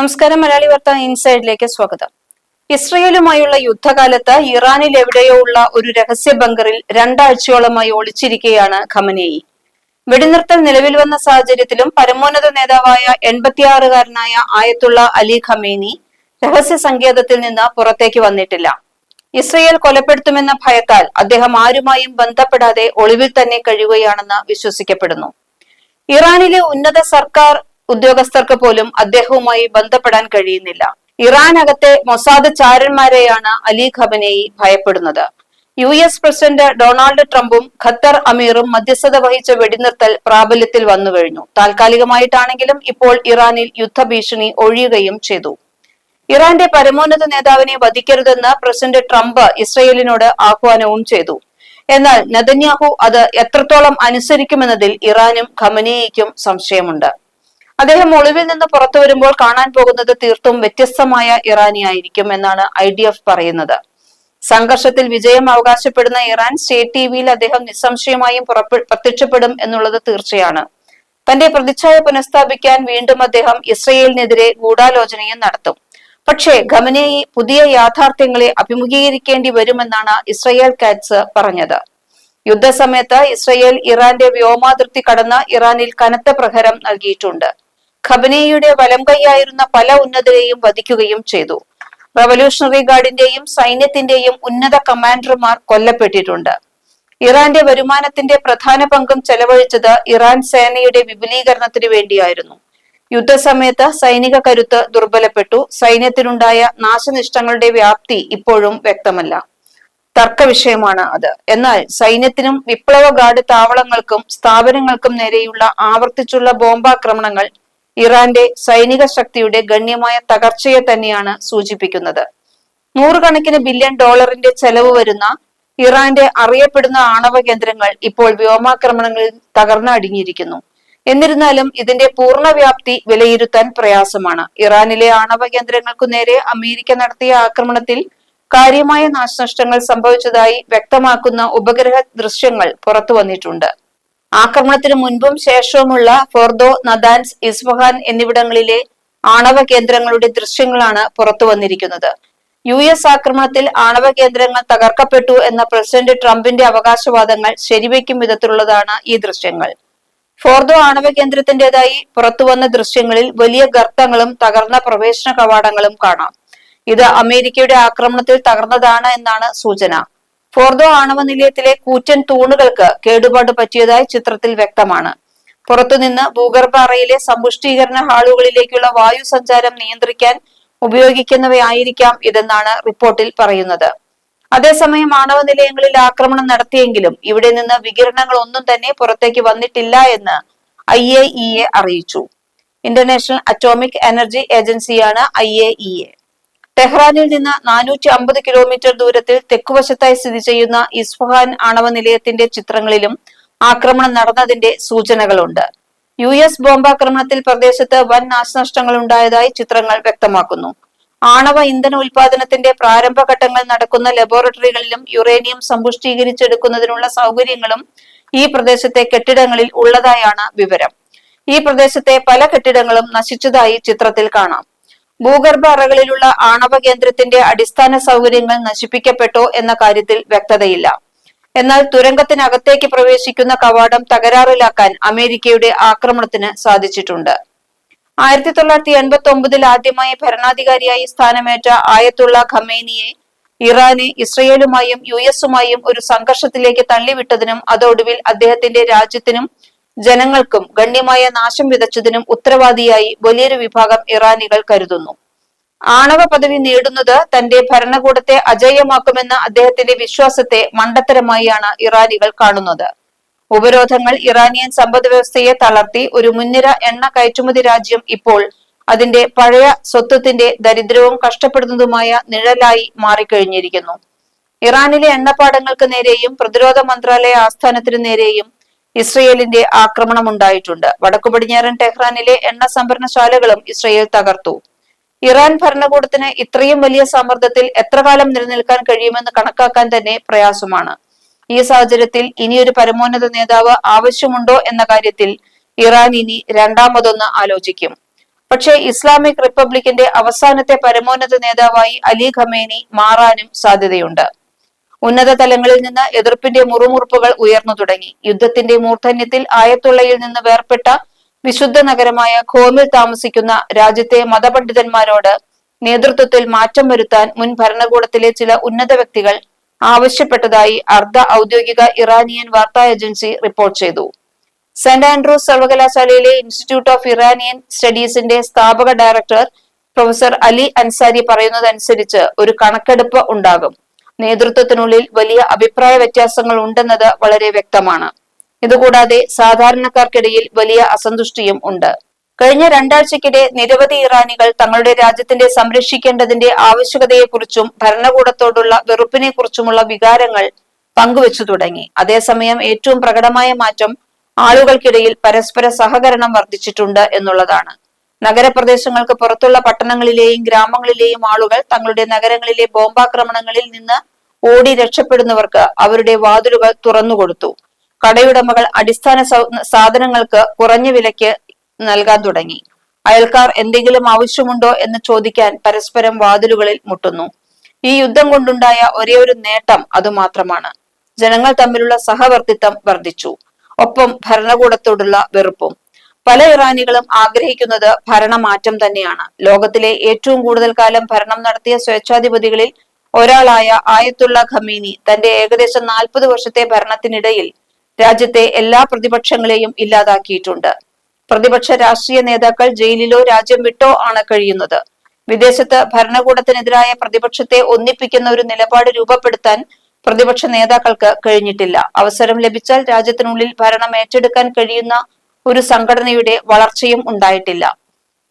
നമസ്കാരം മലയാളി വാർത്ത ഇൻസൈഡിലേക്ക് സ്വാഗതം. ഇസ്രയേലുമായുള്ള യുദ്ധകാലത്ത് ഇറാനിൽ എവിടെയോ ഉള്ള ഒരു രഹസ്യ ബങ്കറിൽ രണ്ടാഴ്ചയോളമായി ഒളിച്ചിരിക്കുകയാണ് ഖമനേയി. വെടിനിർത്തൽ നിലവിൽ വന്ന സാഹചര്യത്തിലും പരമോന്നത നേതാവായ എൺപത്തിയാറുകാരനായ ആയത്തുള്ള അലി ഖമേനി രഹസ്യ സങ്കേതത്തിൽ നിന്ന് പുറത്തേക്ക് വന്നിട്ടില്ല. ഇസ്രയേൽ കൊലപ്പെടുത്തുമെന്ന ഭയത്താൽ അദ്ദേഹം ആരുമായും ബന്ധപ്പെടാതെ ഒളിവിൽ തന്നെ കഴിയുകയാണെന്ന് വിശ്വസിക്കപ്പെടുന്നു. ഇറാനിലെ ഉന്നത സർക്കാർ ഉദ്യോഗസ്ഥർക്ക് പോലും അദ്ദേഹവുമായി ബന്ധപ്പെടാൻ കഴിയുന്നില്ല. ഇറാനകത്തെ മൊസാദ് ചാരന്മാരെയാണ് അലി ഖബനെയി ഭയപ്പെടുന്നത്. യു എസ് പ്രസിഡന്റ് ഡൊണാൾഡ് ട്രംപും ഖത്തർ അമീറും മധ്യസ്ഥത വഹിച്ച വെടിനിർത്തൽ പ്രാബല്യത്തിൽ വന്നു കഴിഞ്ഞു. താൽക്കാലികമായിട്ടാണെങ്കിലും ഇപ്പോൾ ഇറാനിൽ യുദ്ധഭീഷണി ഒഴിയുകയും ചെയ്തു. ഇറാന്റെ പരമോന്നത നേതാവിനെ വധിക്കരുതെന്ന് പ്രസിഡന്റ് ട്രംപ് ഇസ്രയേലിനോട് ആഹ്വാനവും ചെയ്തു. എന്നാൽ നദന്യാഹു അത് എത്രത്തോളം അനുസരിക്കുമെന്നതിൽ ഇറാനും ഖമനേയിക്കും സംശയമുണ്ട്. അദ്ദേഹം ഒളിവിൽ നിന്ന് പുറത്തു വരുമ്പോൾ കാണാൻ പോകുന്നത് തീർത്തും വ്യത്യസ്തമായ ഇറാനിയായിരിക്കും എന്നാണ് ഐ ഡി എഫ് പറയുന്നത്. സംഘർഷത്തിൽ വിജയം അവകാശപ്പെടുന്ന ഇറാൻ സ്റ്റേറ്റ് ടി വിയിൽ അദ്ദേഹം നിസ്സംശയമായും പ്രത്യക്ഷപ്പെടും എന്നുള്ളത് തീർച്ചയാണ്. തന്റെ പ്രതിച്ഛായ പുനഃസ്ഥാപിക്കാൻ വീണ്ടും അദ്ദേഹം ഇസ്രയേലിനെതിരെ ഗൂഢാലോചനയും നടത്തും. പക്ഷേ ഖമനേയി പുതിയ യാഥാർത്ഥ്യങ്ങളെ അഭിമുഖീകരിക്കേണ്ടി വരുമെന്നാണ് ഇസ്രയേൽ കാറ്റ്സ് പറഞ്ഞത്. യുദ്ധസമയത്ത് ഇസ്രയേൽ ഇറാന്റെ വ്യോമാതിർത്തി കടന്ന് ഇറാനിൽ കനത്ത പ്രഹരം നൽകിയിട്ടുണ്ട്. ഖബനേയുടെ വലം കൈയായിരുന്ന പല ഉന്നതരെയും വധിക്കുകയും ചെയ്തു. റവല്യൂഷണറി ഗാർഡിന്റെയും സൈന്യത്തിന്റെയും ഉന്നത കമാൻഡർമാർ കൊല്ലപ്പെട്ടിട്ടുണ്ട്. ഇറാന്റെ വരുമാനത്തിന്റെ പ്രധാന പങ്കും ചെലവഴിച്ചത് ഇറാൻ സേനയുടെ വിപുലീകരണത്തിനു വേണ്ടിയായിരുന്നു. യുദ്ധസമയത്ത് സൈനിക കരുത്ത് ദുർബലപ്പെട്ടു. സൈന്യത്തിനുണ്ടായ നാശനഷ്ടങ്ങളുടെ വ്യാപ്തി ഇപ്പോഴും വ്യക്തമല്ല. തർക്ക വിഷയമാണ് അത്. എന്നാൽ സൈന്യത്തിനും വിപ്ലവ ഗാർഡ് താവളങ്ങൾക്കും സ്ഥാപനങ്ങൾക്കും നേരെയുള്ള ആവർത്തിച്ചുള്ള ബോംബാക്രമണങ്ങൾ ഇറാന്റെ സൈനിക ശക്തിയുടെ ഗണ്യമായ തകർച്ചയെ തന്നെയാണ് സൂചിപ്പിക്കുന്നത്. നൂറുകണക്കിന് ബില്യൺ ഡോളറിന്റെ ചെലവ് വരുന്ന ഇറാന്റെ അറിയപ്പെടുന്ന ആണവ കേന്ദ്രങ്ങൾ ഇപ്പോൾ വ്യോമാക്രമണങ്ങളിൽ തകർന്നടിഞ്ഞിരിക്കുന്നു. എന്നിരുന്നാലും ഇതിന്റെ പൂർണ വ്യാപ്തി വിലയിരുത്താൻ പ്രയാസമാണ്. ഇറാനിലെ ആണവ കേന്ദ്രങ്ങൾക്കു നേരെ അമേരിക്ക നടത്തിയ ആക്രമണത്തിൽ കാര്യമായ നാശനഷ്ടങ്ങൾ സംഭവിച്ചതായി വ്യക്തമാക്കുന്ന ഉപഗ്രഹ ദൃശ്യങ്ങൾ പുറത്തു വന്നിട്ടുണ്ട്. ആക്രമണത്തിന് മുൻപും ശേഷവുമുള്ള ഫോർദോ നദാൻസ് ഇസ്ഫഹാൻ എന്നിവിടങ്ങളിലെ ആണവ കേന്ദ്രങ്ങളുടെ ദൃശ്യങ്ങളാണ് പുറത്തു വന്നിരിക്കുന്നത്. യു എസ് ആക്രമണത്തിൽ ആണവ കേന്ദ്രങ്ങൾ തകർക്കപ്പെട്ടു എന്ന പ്രസിഡന്റ് ട്രംപിന്റെ അവകാശവാദങ്ങൾ ശരിവയ്ക്കും വിധത്തിലുള്ളതാണ് ഈ ദൃശ്യങ്ങൾ. ഫോർദോ ആണവ കേന്ദ്രത്തിന്റേതായി പുറത്തുവന്ന ദൃശ്യങ്ങളിൽ വലിയ ഗർത്തങ്ങളും തകർന്ന പ്രവേശന കവാടങ്ങളും കാണാം. ഇത് അമേരിക്കയുടെ ആക്രമണത്തിൽ തകർന്നതാണ് എന്നാണ് സൂചന. ഫോർദോ ആണവ നിലയത്തിലെ കൂറ്റൻ തൂണുകൾക്ക് കേടുപാട് പറ്റിയതായി ചിത്രത്തിൽ വ്യക്തമാണ്. പുറത്തുനിന്ന് ഭൂഗർഭ അറയിലെ സമ്പുഷ്ടീകരണ ഹാളുകളിലേക്കുള്ള വായു സഞ്ചാരം നിയന്ത്രിക്കാൻ ഉപയോഗിക്കുന്നവയായിരിക്കാം ഇതെന്നാണ് റിപ്പോർട്ടിൽ പറയുന്നത്. അതേസമയം ആണവ നിലയങ്ങളിൽ ആക്രമണം നടത്തിയെങ്കിലും ഇവിടെ നിന്ന് വികിരണങ്ങൾ ഒന്നും തന്നെ പുറത്തേക്ക് വന്നിട്ടില്ല എന്ന് ഐ എ ഇ എ അറിയിച്ചു. ഇന്റർനാഷണൽ അറ്റോമിക് എനർജി ഏജൻസിയാണ് ഐ എ ഇ എ. ടെഹ്റാനിൽ നിന്ന് നാനൂറ്റി അമ്പത് കിലോമീറ്റർ ദൂരത്തിൽ തെക്കുവശത്തായി സ്ഥിതി ചെയ്യുന്ന ഇസ്ഫഹാൻ ആണവ നിലയത്തിന്റെ ചിത്രങ്ങളിലും ആക്രമണം നടന്നതിന്റെ സൂചനകളുണ്ട്. യു എസ് ബോംബാക്രമണത്തിൽ പ്രദേശത്ത് വൻ നാശനഷ്ടങ്ങൾ ഉണ്ടായതായി ചിത്രങ്ങൾ വ്യക്തമാക്കുന്നു. ആണവ ഇന്ധന ഉൽപാദനത്തിന്റെ പ്രാരംഭഘട്ടങ്ങൾ നടക്കുന്ന ലബോറട്ടറികളിലും യുറേനിയം സമ്പുഷ്ടീകരിച്ചെടുക്കുന്നതിനുള്ള സൗകര്യങ്ങളും ഈ പ്രദേശത്തെ കെട്ടിടങ്ങളിൽ ഉള്ളതായാണ് വിവരം. ഈ പ്രദേശത്തെ പല കെട്ടിടങ്ങളും നശിച്ചതായി ചിത്രത്തിൽ കാണാം. ഭൂഗർഭ അറകളിലുള്ള ആണവ കേന്ദ്രത്തിന്റെ അടിസ്ഥാന സൗകര്യങ്ങൾ നശിപ്പിക്കപ്പെട്ടോ എന്ന കാര്യത്തിൽ വ്യക്തതയില്ല. എന്നാൽ തുരങ്കത്തിനകത്തേക്ക് പ്രവേശിക്കുന്ന കവാടം തകരാറിലാക്കാൻ അമേരിക്കയുടെ ആക്രമണത്തിന് സാധിച്ചിട്ടുണ്ട്. ആയിരത്തി തൊള്ളായിരത്തി എൺപത്തി ഒമ്പതിൽ ആദ്യമായി ഭരണാധികാരിയായി സ്ഥാനമേറ്റ ആയത്തുള്ള ഖമേനിയെ ഇറാനെ ഇസ്രയേലുമായും യു എസുമായും ഒരു സംഘർഷത്തിലേക്ക് തള്ളിവിട്ടതിനും അതോടുവിൽ അദ്ദേഹത്തിന്റെ രാജ്യത്തിനും ജനങ്ങൾക്കും ഗണ്യമായ നാശം വിതച്ചതിനും ഉത്തരവാദിയായി വലിയൊരു വിഭാഗം ഇറാനികൾ കരുതുന്നു. ആണവ പദവി നേടുന്നത് തന്റെ ഭരണകൂടത്തെ അജയ്യമാക്കുമെന്ന അദ്ദേഹത്തിന്റെ വിശ്വാസത്തെ മണ്ടത്തരമായാണ് ഇറാനികൾ കാണുന്നത്. ഉപരോധങ്ങൾ ഇറാനിയൻ സമ്പദ് വ്യവസ്ഥയെ തളർത്തി ഒരു മുൻനിര എണ്ണ കയറ്റുമതി രാജ്യം ഇപ്പോൾ അതിന്റെ പഴയ സ്വത്വത്തിന്റെ ദരിദ്രവും കഷ്ടപ്പെടുന്നതുമായ നിഴലായി മാറിക്കഴിഞ്ഞിരിക്കുന്നു. ഇറാനിലെ എണ്ണപ്പാടങ്ങൾക്ക് നേരെയും പ്രതിരോധ മന്ത്രാലയ ആസ്ഥാനത്തിനു നേരെയും ഇസ്രയേലിന്റെ ആക്രമണം ഉണ്ടായിട്ടുണ്ട്. വടക്കു പടിഞ്ഞാറൻ ടെഹ്റാനിലെ എണ്ണ സംഭരണശാലകളും ഇസ്രയേൽ തകർത്തു. ഇറാൻ ഭരണകൂടത്തിന് ഇത്രയും വലിയ സമ്മർദ്ദത്തിൽ എത്ര കാലം നിലനിൽക്കാൻ കഴിയുമെന്ന് കണക്കാക്കാൻ തന്നെ പ്രയാസമാണ്. ഈ സാഹചര്യത്തിൽ ഇനിയൊരു പരമോന്നത നേതാവ് ആവശ്യമുണ്ടോ എന്ന കാര്യത്തിൽ ഇറാൻ ഇനി രണ്ടാമതൊന്ന് ആലോചിക്കും. പക്ഷേ ഇസ്ലാമിക് റിപ്പബ്ലിക്കിന്റെ അവസാനത്തെ പരമോന്നത നേതാവായി അലി ഖമേനി മാറാനും സാധ്യതയുണ്ട്. ഉന്നത തലങ്ങളിൽ നിന്ന് എതിർപ്പിന്റെ മുറുമുറുപ്പുകൾ ഉയർന്നു തുടങ്ങി. യുദ്ധത്തിന്റെ മൂർധന്യത്തിൽ ആയത്തുള്ളയിൽ നിന്ന് വേർപ്പെട്ട വിശുദ്ധ നഗരമായ ഖോമിൽ താമസിക്കുന്ന രാജ്യത്തെ മതപണ്ഡിതന്മാരോട് നേതൃത്വത്തിൽ മാറ്റം വരുത്താൻ മുൻ ഭരണകൂടത്തിലെ ചില ഉന്നത വ്യക്തികൾ ആവശ്യപ്പെട്ടതായി അർദ്ധ ഔദ്യോഗിക ഇറാനിയൻ വാർത്താ ഏജൻസി റിപ്പോർട്ട് ചെയ്തു. സെന്റ് ആൻഡ്രൂസ് സർവകലാശാലയിലെ ഇൻസ്റ്റിറ്റ്യൂട്ട് ഓഫ് ഇറാനിയൻ സ്റ്റഡീസിന്റെ സ്ഥാപക ഡയറക്ടർ പ്രൊഫസർ അലി അൻസാരി പറയുന്നതനുസരിച്ച് ഒരു കണക്കെടുപ്പ് ഉണ്ടാകും. നേതൃത്വത്തിനുള്ളിൽ വലിയ അഭിപ്രായ വ്യത്യാസങ്ങൾ ഉണ്ടെന്നത് വളരെ വ്യക്തമാണ്. ഇതുകൂടാതെ സാധാരണക്കാർക്കിടയിൽ വലിയ അസന്തുഷ്ടിയും ഉണ്ട്. കഴിഞ്ഞ രണ്ടാഴ്ചക്കിടെ നിരവധി ഇറാനികൾ തങ്ങളുടെ രാജ്യത്തിന്റെ സംരക്ഷിക്കേണ്ടതിന്റെ ആവശ്യകതയെക്കുറിച്ചും ഭരണകൂടത്തോടുള്ള വെറുപ്പിനെക്കുറിച്ചുമുള്ള വികാരങ്ങൾ പങ്കുവച്ചു തുടങ്ങി. അതേസമയം ഏറ്റവും പ്രകടമായ മാറ്റം ആളുകൾക്കിടയിൽ പരസ്പര സഹകരണം വർദ്ധിച്ചിട്ടുണ്ട് എന്നുള്ളതാണ്. നഗരപ്രദേശങ്ങൾക്ക് പുറത്തുള്ള പട്ടണങ്ങളിലെയും ഗ്രാമങ്ങളിലെയും ആളുകൾ തങ്ങളുടെ നഗരങ്ങളിലെ ബോംബാക്രമണങ്ങളിൽ നിന്ന് ഓടി രക്ഷപ്പെടുന്നവർക്ക് അവരുടെ വാതിലുകൾ തുറന്നുകൊടുത്തു. കടയുടമകൾ അടിസ്ഥാന സാധനങ്ങൾക്ക് കുറഞ്ഞ വിലയ്ക്ക് നൽകാൻ തുടങ്ങി. അയൽക്കാർ എന്തെങ്കിലും ആവശ്യമുണ്ടോ എന്ന് ചോദിക്കാൻ പരസ്പരം വാതിലുകളിൽ മുട്ടുന്നു. ഈ യുദ്ധം കൊണ്ടുണ്ടായ ഒരേ ഒരു നേട്ടം അതുമാത്രമാണ്. ജനങ്ങൾ തമ്മിലുള്ള സഹവർത്തിത്വം വർദ്ധിച്ചു. ഒപ്പം ഭരണകൂടത്തോടുള്ള വെറുപ്പും. പല ഇറാനികളും ആഗ്രഹിക്കുന്നത് ഭരണമാറ്റം തന്നെയാണ്. ലോകത്തിലെ ഏറ്റവും കൂടുതൽ കാലം ഭരണം നടത്തിയ സ്വേച്ഛാധിപതികളിൽ ഒരാളായ ആയത്തുള്ള ഖമീനി തന്റെ ഏകദേശം നാൽപ്പത് വർഷത്തെ ഭരണത്തിനിടയിൽ രാജ്യത്തെ എല്ലാ പ്രതിപക്ഷങ്ങളെയും ഇല്ലാതാക്കിയിട്ടുണ്ട്. പ്രതിപക്ഷ രാഷ്ട്രീയ നേതാക്കൾ ജയിലിലോ രാജ്യം വിട്ടോ ആണ് കഴിയുന്നത്. വിദേശത്ത് ഭരണകൂടത്തിനെതിരായ പ്രതിപക്ഷത്തെ ഒന്നിപ്പിക്കുന്ന ഒരു നിലപാട് രൂപപ്പെടുത്താൻ പ്രതിപക്ഷ നേതാക്കൾക്ക് കഴിഞ്ഞിട്ടില്ല. അവസരം ലഭിച്ചാൽ രാജ്യത്തിനുള്ളിൽ ഭരണം ഏറ്റെടുക്കാൻ കഴിയുന്ന ഒരു സംഘടനയുടെ വളർച്ചയും ഉണ്ടായിട്ടില്ല.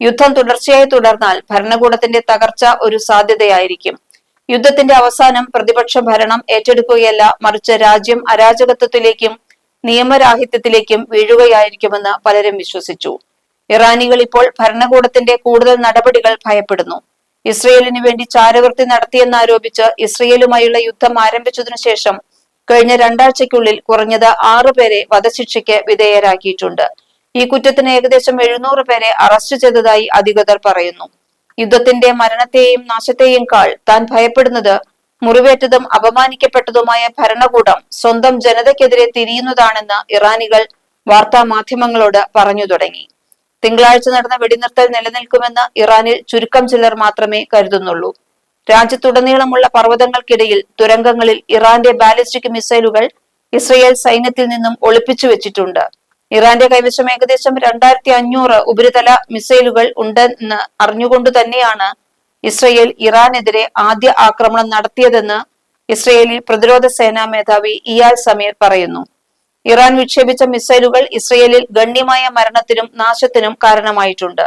യുദ്ധം തുടർച്ചയായി തുടർന്നാൽ ഭരണകൂടത്തിന്റെ തകർച്ച ഒരു സാധ്യതയായിരിക്കും. യുദ്ധത്തിന്റെ അവസാനം പ്രതിപക്ഷ ഭരണം ഏറ്റെടുക്കുകയല്ല മറിച്ച് രാജ്യം അരാജകത്വത്തിലേക്കും നിയമരാഹിത്യത്തിലേക്കും വീഴുകയായിരിക്കുമെന്ന് പലരും വിശ്വസിച്ചു. ഇറാനികൾ ഇപ്പോൾ ഭരണകൂടത്തിന്റെ കൂടുതൽ നടപടികൾ ഭയപ്പെടുന്നു. ഇസ്രയേലിന് വേണ്ടി ചാരവൃത്തി നടത്തിയെന്നാരോപിച്ച് ഇസ്രയേലുമായുള്ള യുദ്ധം ആരംഭിച്ചതിനു ശേഷം കഴിഞ്ഞ രണ്ടാഴ്ചയ്ക്കുള്ളിൽ കുറഞ്ഞത് ആറു പേരെ വധശിക്ഷയ്ക്ക് വിധേയരാക്കിയിട്ടുണ്ട്. ഈ കുറ്റത്തിന് ഏകദേശം എഴുന്നൂറ് പേരെ അറസ്റ്റ് ചെയ്തതായി അധികൃതർ പറയുന്നു. യുദ്ധത്തിന്റെ മരണത്തെയും നാശത്തെയും കാൾ താൻ ഭയപ്പെടുന്നത് മുറിവേറ്റതും അപമാനിക്കപ്പെട്ടതുമായ ഭരണകൂടം സ്വന്തം ജനതയ്ക്കെതിരെ തിരിയുന്നതാണെന്ന് ഇറാനികൾ വാർത്താ മാധ്യമങ്ങളോട് പറഞ്ഞു തുടങ്ങി. തിങ്കളാഴ്ച നടന്ന വെടിനിർത്തൽ നിലനിൽക്കുമെന്ന് ഇറാനിൽ ചുരുക്കം ചിലർ മാത്രമേ കരുതുന്നുള്ളൂ. രാജ്യത്തുടനീളമുള്ള പർവതങ്ങൾക്കിടയിൽ തുരങ്കങ്ങളിൽ ഇറാന്റെ ബാലിസ്റ്റിക് മിസൈലുകൾ ഇസ്രയേൽ സൈന്യത്തിൽ നിന്നും ഒളിപ്പിച്ചു വെച്ചിട്ടുണ്ട്. ഇറാന്റെ കൈവശം ഏകദേശം രണ്ടായിരത്തി അഞ്ഞൂറ് ഉപരിതല മിസൈലുകൾ ഉണ്ടെന്ന് അറിഞ്ഞുകൊണ്ട് തന്നെയാണ് ഇസ്രയേൽ ഇറാനെതിരെ ആദ്യ ആക്രമണം നടത്തിയതെന്ന് ഇസ്രയേലി പ്രതിരോധ സേനാ മേധാവി ഇയാൽ സമീർ പറയുന്നു. ഇറാൻ വിക്ഷേപിച്ച മിസൈലുകൾ ഇസ്രയേലിൽ ഗണ്യമായ മരണത്തിനും നാശത്തിനും കാരണമായിട്ടുണ്ട്.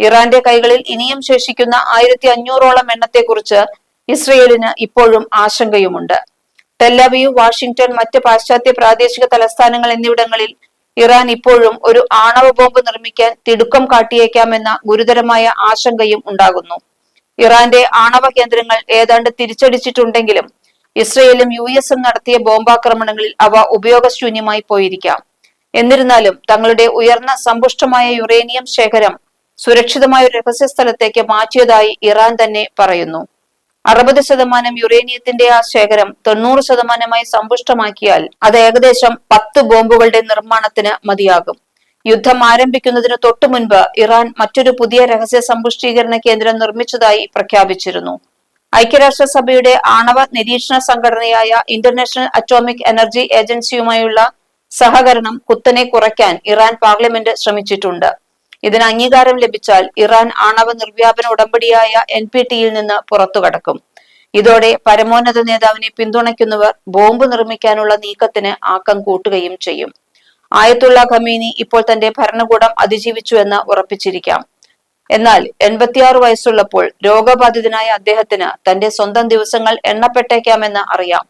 ഇറാന്റെ കൈകളിൽ ഇനിയും ശേഷിക്കുന്ന ആയിരത്തി അഞ്ഞൂറോളം എണ്ണത്തെക്കുറിച്ച് ഇസ്രയേലിന് ഇപ്പോഴും ആശങ്കയുമുണ്ട്. ടെല്ലവിയു വാഷിംഗ്ടൺ മറ്റ് പാശ്ചാത്യ പ്രാദേശിക തലസ്ഥാനങ്ങൾ എന്നിവിടങ്ങളിൽ ഇറാൻ ഇപ്പോഴും ഒരു ആണവ ബോംബ് നിർമ്മിക്കാൻ തിടുക്കം കാട്ടിയേക്കാമെന്ന ഗുരുതരമായ ആശങ്കയും ഉണ്ടാകുന്നു. ഇറാന്റെ ആണവ കേന്ദ്രങ്ങൾ ഏതാണ്ട് തിരിച്ചടിച്ചിട്ടുണ്ടെങ്കിലും ഇസ്രയേലും യു എസും നടത്തിയ ബോംബാക്രമണങ്ങളിൽ അവ ഉപയോഗശൂന്യമായി പോയിരിക്കാം. എന്നിരുന്നാലും തങ്ങളുടെ ഉയർന്ന സമ്പുഷ്ടമായ യുറേനിയം ശേഖരം സുരക്ഷിതമായ ഒരു രഹസ്യ സ്ഥലത്തേക്ക് മാറ്റിയതായി ഇറാൻ തന്നെ പറയുന്നു. അറുപത് ശതമാനം യുറേനിയത്തിന്റെ ആ ശേഖരം തൊണ്ണൂറ് ശതമാനമായി സമ്പുഷ്ടമാക്കിയാൽ അത് ഏകദേശം പത്ത് ബോംബുകളുടെ നിർമ്മാണത്തിന് മതിയാകും. യുദ്ധം ആരംഭിക്കുന്നതിന് തൊട്ടു മുൻപ് ഇറാൻ മറ്റൊരു പുതിയ രഹസ്യ സമ്പുഷ്ടീകരണ കേന്ദ്രം നിർമ്മിച്ചതായി പ്രഖ്യാപിച്ചിരുന്നു. ഐക്യരാഷ്ട്രസഭയുടെ ആണവ നിരീക്ഷണ സംഘടനയായ ഇന്റർനാഷണൽ അറ്റോമിക് എനർജി ഏജൻസിയുമായുള്ള സഹകരണം കുത്തനെ കുറയ്ക്കാൻ ഇറാൻ പാർലമെന്റ് ശ്രമിച്ചിട്ടുണ്ട്. ഇതിന് അംഗീകാരം ലഭിച്ചാൽ ഇറാൻ ആണവ നിർവ്യാപന ഉടമ്പടിയായ എൻ പി ടിയിൽ നിന്ന് പുറത്തുകടക്കും ഇതോടെ പരമോന്നത നേതാവിനെ പിന്തുണയ്ക്കുന്നവർ ബോംബ് നിർമ്മിക്കാനുള്ള നീക്കത്തിന് ആക്കം കൂട്ടുകയും ചെയ്യും. ആയത്തുള്ള ഖമീനി ഇപ്പോൾ തന്റെ ഭരണകൂടം അതിജീവിച്ചു എന്ന് ഉറപ്പിച്ചിരിക്കാം. എന്നാൽ എൺപത്തിയാറ് വയസ്സുള്ളപ്പോൾ രോഗബാധിതനായ അദ്ദേഹത്തിന് തന്റെ സ്വന്തം ദിവസങ്ങൾ എണ്ണപ്പെട്ടേക്കാമെന്ന് അറിയാം.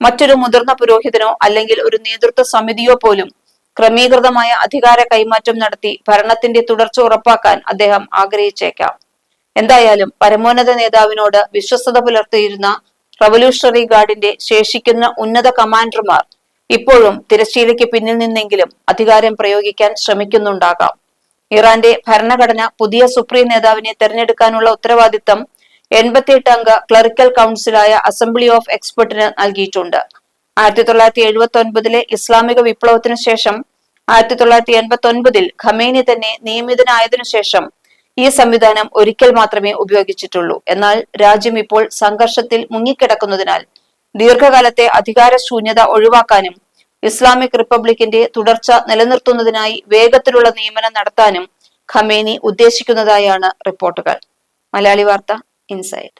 മറ്റൊരു മുതിർന്ന പുരോഹിതനോ അല്ലെങ്കിൽ ഒരു നേതൃത്വ സമിതിയോ പോലും ക്രമീകൃതമായ അധികാര കൈമാറ്റം നടത്തി ഭരണത്തിന്റെ തുടർച്ച ഉറപ്പാക്കാൻ അദ്ദേഹം ആഗ്രഹിച്ചേക്കാം. എന്തായാലും പരമോന്നത നേതാവിനോട് വിശ്വസ്തത പുലർത്തിയിരുന്ന റവല്യൂഷണറി ഗാർഡിന്റെ ശേഷിക്കുന്ന ഉന്നത കമാൻഡർമാർ ഇപ്പോഴും തിരശ്ശീലയ്ക്ക് പിന്നിൽ നിന്നെങ്കിലും അധികാരം പ്രയോഗിക്കാൻ ശ്രമിക്കുന്നുണ്ടാകാം. ഇറാന്റെ ഭരണഘടന പുതിയ സുപ്രീം നേതാവിനെ തെരഞ്ഞെടുക്കാനുള്ള ഉത്തരവാദിത്തം എൺപത്തിയെട്ട് അംഗ ക്ലറിക്കൽ കൗൺസിലായ അസംബ്ലി ഓഫ് എക്സ്പെർട്ടിന് നൽകിയിട്ടുണ്ട്. ആയിരത്തി തൊള്ളായിരത്തി എഴുപത്തി ഒൻപതിലെ ഇസ്ലാമിക വിപ്ലവത്തിനു ശേഷം ആയിരത്തി തൊള്ളായിരത്തി എൺപത്തി ഒൻപതിൽ ഖമേനി തന്നെ നിയമിതനായതിനു ശേഷം ഈ സംവിധാനം ഒരിക്കൽ മാത്രമേ ഉപയോഗിച്ചിട്ടുള്ളൂ. എന്നാൽ രാജ്യം ഇപ്പോൾ സംഘർഷത്തിൽ മുങ്ങിക്കിടക്കുന്നതിനാൽ ദീർഘകാലത്തെ അധികാര ശൂന്യത ഒഴിവാക്കാനും ഇസ്ലാമിക് റിപ്പബ്ലിക്കിന്റെ തുടർച്ച നിലനിർത്തുന്നതിനായി വേഗത്തിലുള്ള നിയമനം നടത്താനും ഖമേനി ഉദ്ദേശിക്കുന്നതായാണ് റിപ്പോർട്ടുകൾ. മലയാളി വാർത്ത ഇൻസൈഡ്.